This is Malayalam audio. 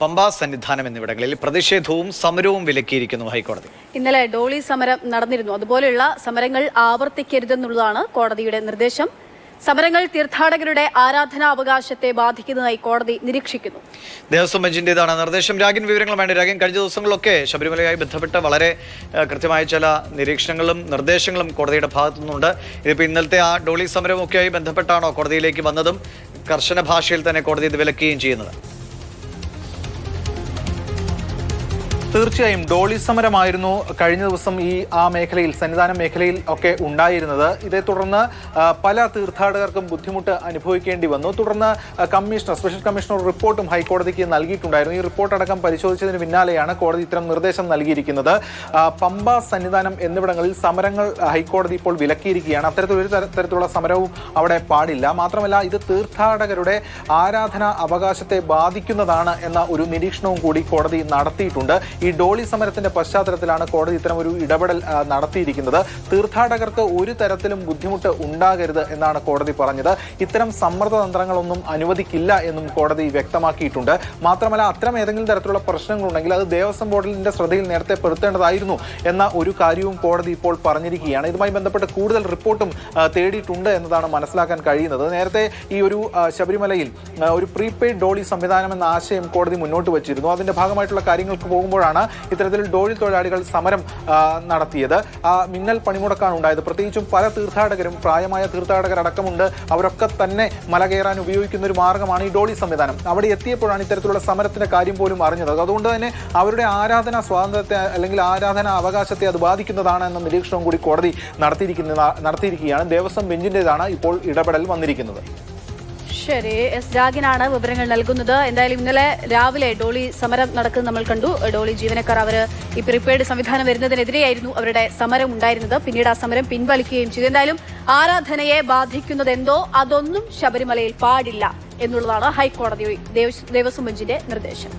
പമ്പാ സന്നിധാനം എന്നിവിടങ്ങളിൽ പ്രതിഷേധവും സമരവും വിലക്കിയിരിക്കുന്നു ഹൈക്കോടതി. ഇന്നലെ ഡോളി സമരം നടന്നിരുന്നു. അതുപോലെയുള്ള സമരങ്ങൾ ആവർത്തിക്കരുതെന്നുള്ളതാണ് കോടതിയുടെ നിർദ്ദേശം. സമരങ്ങൾ തീർത്ഥാടകരുടെ ആരാധനാ അവകാശത്തെ ബാധിക്കുന്നതായി കോടതി നിരീക്ഷിക്കുന്നു. ദേവസ്വം ബെഞ്ചിന്റേതാണ് നിർദ്ദേശം. രാഗിൻ വിവരങ്ങൾ വേണ്ടി രാഗിൻ കഴിഞ്ഞ ദിവസങ്ങളിലൊക്കെ ശബരിമലയുമായി ബന്ധപ്പെട്ട വളരെ കൃത്യമായ ചില നിരീക്ഷണങ്ങളും നിർദ്ദേശങ്ങളും കോടതിയുടെ ഭാഗത്തു നിന്നുണ്ട്. ഇതിപ്പോൾ ഇന്നലത്തെ ആ ഡോളി സമരമൊക്കെയായി ബന്ധപ്പെട്ടാണോ കോടതിയിലേക്ക് വന്നതും? കർശന ഭാഷയിൽ തന്നെ കോടതി ഇത് വിലക്കുകയും ചെയ്യുന്നത്. തീർച്ചയായും ഡോളി സമരമായിരുന്നു കഴിഞ്ഞ ദിവസം ഈ ആ മേഖലയിൽ സന്നിധാന മേഖലയിൽ ഒക്കെ ഉണ്ടായിരുന്നത്. ഇതേ തുടർന്ന് പല തീർത്ഥാടകർക്കും ബുദ്ധിമുട്ട് അനുഭവിക്കേണ്ടി വന്നു. തുടർന്ന് കമ്മീഷണർ സ്പെഷ്യൽ കമ്മീഷണർ റിപ്പോർട്ടും ഹൈക്കോടതിക്ക് നൽകിയിട്ടുണ്ടായിരുന്നു. ഈ റിപ്പോർട്ട് അടക്കം പരിശോധിച്ചതിന് പിന്നാലെയാണ് കോടതി ഇത്തരം നിർദ്ദേശം നൽകിയിരിക്കുന്നത്. പമ്പ സന്നിധാനം എന്നിവിടങ്ങളിൽ സമരങ്ങൾ ഹൈക്കോടതി ഇപ്പോൾ വിലക്കിയിരിക്കുകയാണ്. അത്തരത്തിലൊരു തരത്തിലുള്ള സമരവും അവിടെ പാടില്ല. മാത്രമല്ല ഇത് തീർത്ഥാടകരുടെ ആരാധന അവകാശത്തെ ബാധിക്കുന്നതാണ് എന്ന ഒരു നിരീക്ഷണവും കൂടി കോടതി നടത്തിയിട്ടുണ്ട്. ഈ ഡോളി സമരത്തിന്റെ പശ്ചാത്തലത്തിലാണ് കോടതി ഇത്തരം ഒരു ഇടപെടൽ നടത്തിയിരിക്കുന്നത്. തീർത്ഥാടകർക്ക് ഒരു തരത്തിലും ബുദ്ധിമുട്ട് ഉണ്ടാകരുത് എന്നാണ് കോടതി പറഞ്ഞത്. ഇത്തരം സമ്മർദ്ദ തന്ത്രങ്ങളൊന്നും അനുവദിക്കില്ല എന്നും കോടതി വ്യക്തമാക്കിയിട്ടുണ്ട്. മാത്രമല്ല അത്തരം ഏതെങ്കിലും തരത്തിലുള്ള പ്രശ്നങ്ങളുണ്ടെങ്കിൽ അത് ദേവസ്വം ബോർഡിന്റെ ശ്രദ്ധയിൽ നേരത്തെ പെടുത്തേണ്ടതായിരുന്നു എന്ന ഒരു കാര്യവും കോടതി ഇപ്പോൾ പറഞ്ഞിരിക്കുകയാണ്. ഇതുമായി ബന്ധപ്പെട്ട് കൂടുതൽ റിപ്പോർട്ടും തേടിയിട്ടുണ്ട് എന്നതാണ് മനസ്സിലാക്കാൻ കഴിയുന്നത്. നേരത്തെ ഈ ഒരു ശബരിമലയിൽ ഒരു പ്രീപെയ്ഡ് ഡോളി സംവിധാനം എന്ന ആശയം കോടതി മുന്നോട്ട് വച്ചിരുന്നു. അതിന്റെ ഭാഗമായിട്ടുള്ള കാര്യങ്ങൾക്ക് പോകുമ്പോഴാണ് ഇത്തരത്തിൽ ഡോഴി തൊഴിലാളികൾ സമരം നടത്തിയത്. മിന്നൽ പണിമുടക്കാണ് ഉണ്ടായത്. പ്രത്യേകിച്ചും പല തീർത്ഥാടകരും പ്രായമായ തീർത്ഥാടകരടക്കമുണ്ട്. അവരൊക്കെ തന്നെ മല കയറാൻ ഉപയോഗിക്കുന്ന ഒരു മാർഗമാണ് ഈ ഡോളി സംവിധാനം. അവിടെ എത്തിയപ്പോഴാണ് ഇത്തരത്തിലുള്ള സമരത്തിന്റെ കാര്യം പോലും അറിഞ്ഞത്. അതുകൊണ്ട് തന്നെ അവരുടെ ആരാധന സ്വാതന്ത്ര്യത്തെ അല്ലെങ്കിൽ ആരാധന അവകാശത്തെ അത് ബാധിക്കുന്നതാണ് എന്ന നിരീക്ഷണവും കൂടി കോടതി നടത്തിയിരിക്കുന്ന നടത്തിയിരിക്കുകയാണ്. ദേവസ്വം ബെഞ്ചിന്റെതാണ് ഇപ്പോൾ ഇടപെടൽ വന്നിരിക്കുന്നത്. ശരി. എസ് രാഗിനാണ് വിവരങ്ങൾ നൽകുന്നത്. എന്തായാലും ഇന്നലെ രാവിലെ ഡോളി സമരം നടക്കുന്നത് നമ്മൾ കണ്ടു. ഡോളി ജീവനക്കാർ അവർ ഈ പ്രീപെയ്ഡ് സംവിധാനം വരുന്നതിനെതിരെയായിരുന്നു അവരുടെ സമരം ഉണ്ടായിരുന്നത്. പിന്നീട് ആ സമരം പിൻവലിക്കുകയും ചെയ്തു. എന്തായാലും ആരാധനയെ ബാധിക്കുന്നത് എന്തോ അതൊന്നും ശബരിമലയിൽ പാടില്ല എന്നുള്ളതാണ് ഹൈക്കോടതി ദേവസ്വം ബെഞ്ചിന്റെ നിർദ്ദേശം.